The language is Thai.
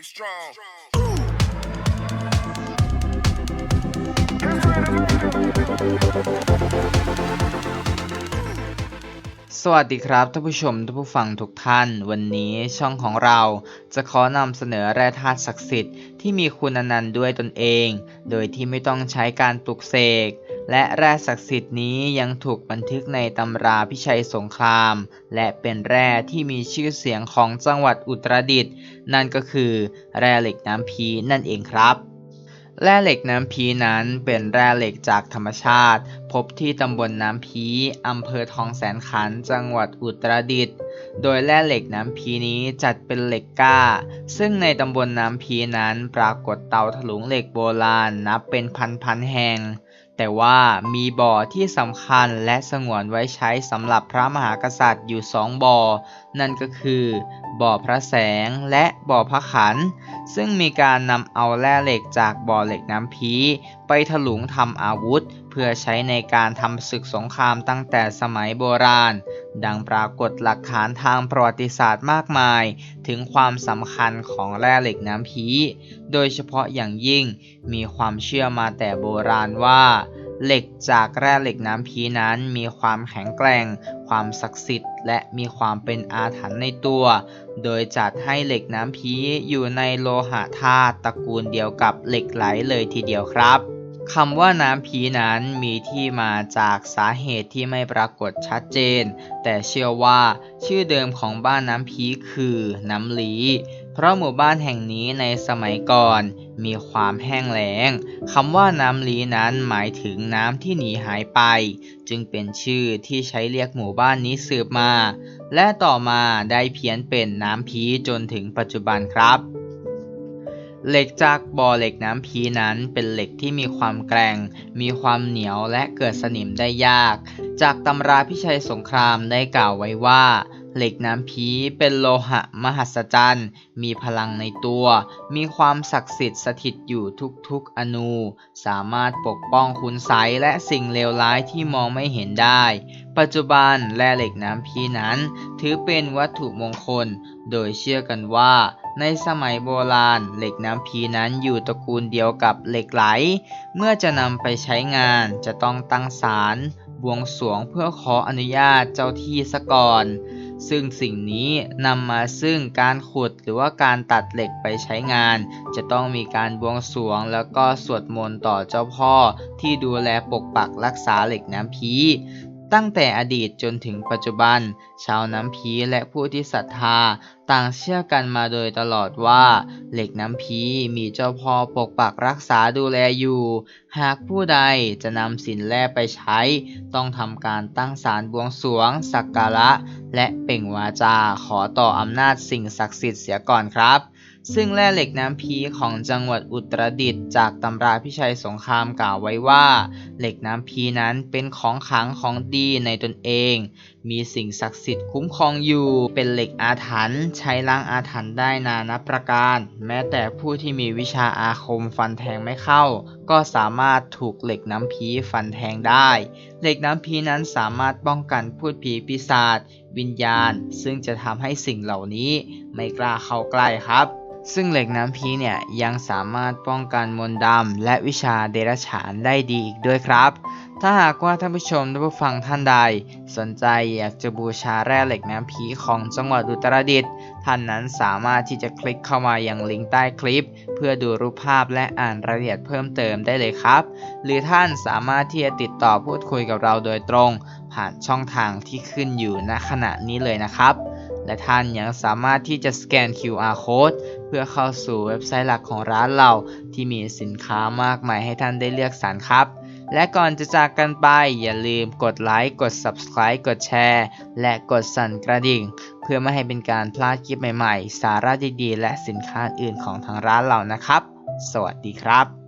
Be strong. Be strong. สวัสดีครับท่านผู้ชมท่านผู้ฟังทุกท่าน วันนี้ช่องของเราจะขอนำเสนอแร่ธาตุศักดิ์สิทธิ์ที่มีคุณอนันต์ด้วยตนเอง โดยที่ไม่ต้องใช้การปลุกเสก และแร่ศักดิ์สิทธิ์นี้ยังถูกบันทึกในตำราพิชัยสงคราม และเป็นแร่ที่มีชื่อเสียงของจังหวัดอุตรดิตถ์นั่นก็คือแร่เหล็กน้ำพีนั่นเองครับ แร่เหล็กน้ำพีนั้นเป็นแร่เหล็กจากธรรมชาติ พบที่ตำบลน้ำพีอำเภอทองแสนขันจังหวัดอุตรดิตถ์โดยแร่เหล็กน้ำพีนี้จัดเป็นเหล็กกล้า ซึ่งในตำบลน้ำพีนั้นปรากฏเตาถลุงเหล็กโบราณนับเป็นพันๆแห่ง แต่ว่ามีบ่อที่สำคัญและสงวนไว้ใช้สำหรับพระมหากษัตริย์อยู่สองบ่อ นั่นก็คือบ่อพระแสงและบ่อพระขัน ซึ่งมีการนำเอาแร่เหล็กจากบ่อเหล็กน้ำพีไปถลุงทำอาวุธเพื่อใช้ในการทำศึกสงครามตั้งแต่สมัยโบราณ ดังปรากฏหลักฐานทางประวัติศาสตร์มากมาย ถึงความสำคัญของแร่เหล็กน้ำพีโดยเฉพาะอย่างยิ่งมีความเชื่อมาแต่โบราณว่า เหล็กจากแร่เหล็กน้ำพีนั้นมีความแข็งแกร่ง ความศักดิ์สิทธิ์ และมีความเป็นอาถรรพ์ในตัว โดยจัดให้เหล็กน้ำพีอยู่ในโลหะธาตุตระกูลเดียวกับเหล็กไหลเลยทีเดียวครับ คำว่าน้ำพีนั้นมีที่มาจากสาเหตุที่ไม่ปรากฏชัดเจน แต่เชื่อว่าชื่อเดิมของบ้านน้ำพีคือน้ำลี เพราะหมู่บ้านแห่งนี้ในสมัยก่อน มีความแห้งแล้งคำว่าน้ำลีนั้นหมายถึงน้ำที่หนีหายไป จึงเป็นชื่อที่ใช้เรียกหมู่บ้านนี้สืบมา และต่อมาได้เพี้ยนเป็นน้ำพีจนถึงปัจจุบันครับ เหล็กจากบ่อเหล็กน้ำพีนั้นเป็นเหล็กที่มีความแกร่ง มีความเหนียวและเกิดสนิมได้ยาก จากตำราพิชัยสงครามได้กล่าวไว้ว่า เหล็กน้ำพีเป็นโลหะมหัศจรรย์ มีพลังในตัว มีความศักดิ์สิทธิ์สถิตอยู่ทุกๆอนู สามารถปกป้องคุณไสและสิ่งเลวร้ายที่มองไม่เห็นได้ ปัจจุบันแร่เหล็กน้ำพีนั้น ถือเป็นวัตถุมงคล โดยเชื่อกันว่า ในสมัยโบราณ เหล็กน้ำพีนั้นอยู่ตระกูลเดียวกับเหล็กไหล เมื่อจะนำไปใช้งานจะต้องตั้งศาลบวงสรวงเพื่อขออนุญาตเจ้าที่ซะก่อน ซึ่งสิ่งนี้นำมาซึ่งการขุดหรือว่าการตัดเหล็กไปใช้งาน จะต้องมีการบวงสรวงแล้วก็สวดมนต์ต่อเจ้าพ่อที่ดูแลปกปักรักษาเหล็กน้ำพี ตั้งแต่อดีตจนถึงปัจจุบัน ชาวน้ำพีและผู้ที่ศรัทธา ต่างเชื่อกันมาโดยตลอดว่า เหล็กน้ำพีมีเจ้าพ่อปกปักรักษาดูแลอยู่ หากผู้ใดจะนำสินแร่ไปใช้ ต้องทำการตั้งศาลบวงสรวง สักการะ และเป่งวาจาขอต่ออำนาจสิ่งศักดิ์สิทธิ์เสียก่อนครับซึ่งแร่เหล็กน้ำพีของจังหวัดอุตรดิตถ์จากตำราพิชัยสงครามกล่าวไว้ว่า เหล็กน้ำพีนั้นเป็นของขลังของดีในตนเอง มีสิ่งศักดิ์สิทธิ์คุ้มครองอยู่ เป็นเหล็กอาถรรพ์ใช้ล้างอาถรรพ์ได้นานับประการ แม้แต่ผู้ที่มีวิชาอาคมฟันแทงไม่เข้า ก็สามารถถูกเหล็กน้ำพีฟันแทงได้ เหล็กน้ำพีนั้นสามารถป้องกันพูดผีปีศาจวิญญาณ ซึ่งจะทำให้สิ่งเหล่านี้ไม่กล้าเข้าใกล้ครับ ซึ่งเหล็กน้ำพีเนี่ยยังสามารถป้องกันมนต์ดำและวิชาเดรัจฉานได้ดีอีกด้วยครับ ถ้าหากว่าท่านผู้ชมท่านผู้ฟังท่านใด สนใจอยากจะบูชาแร่เหล็กน้ำพีของจังหวัดอุตรดิตถ์ท่านนั้นสามารถที่จะคลิกเข้ามาอยังลิงก์ใต้คลิป เพื่อดูรูปภาพและอ่านรายละเอียดเพิ่มเติมได้เลยครับ หรือท่านสามารถที่จะติดต่อพูดคุยกับเราโดยตรง ผ่านช่องทางที่ขึ้นอยู่ณขณะนี้เลยนะครับ และท่านยังสามารถที่จะสแกน QR code เพื่อเข้าสู่เว็บไซต์หลักของร้านเรา ที่มีสินค้ามากมายให้ท่านได้เลือกสรรครับ และก่อนจะจากกันไป อย่าลืมกดไลค์กด Subscribe กดแชร์ และกดสั่นกระดิ่ง เพื่อไม่ให้เป็นการพลาดคลิปใหม่ๆ สาระดีๆ และสินค้าอื่นของทางร้านเรานะครับ สวัสดีครับ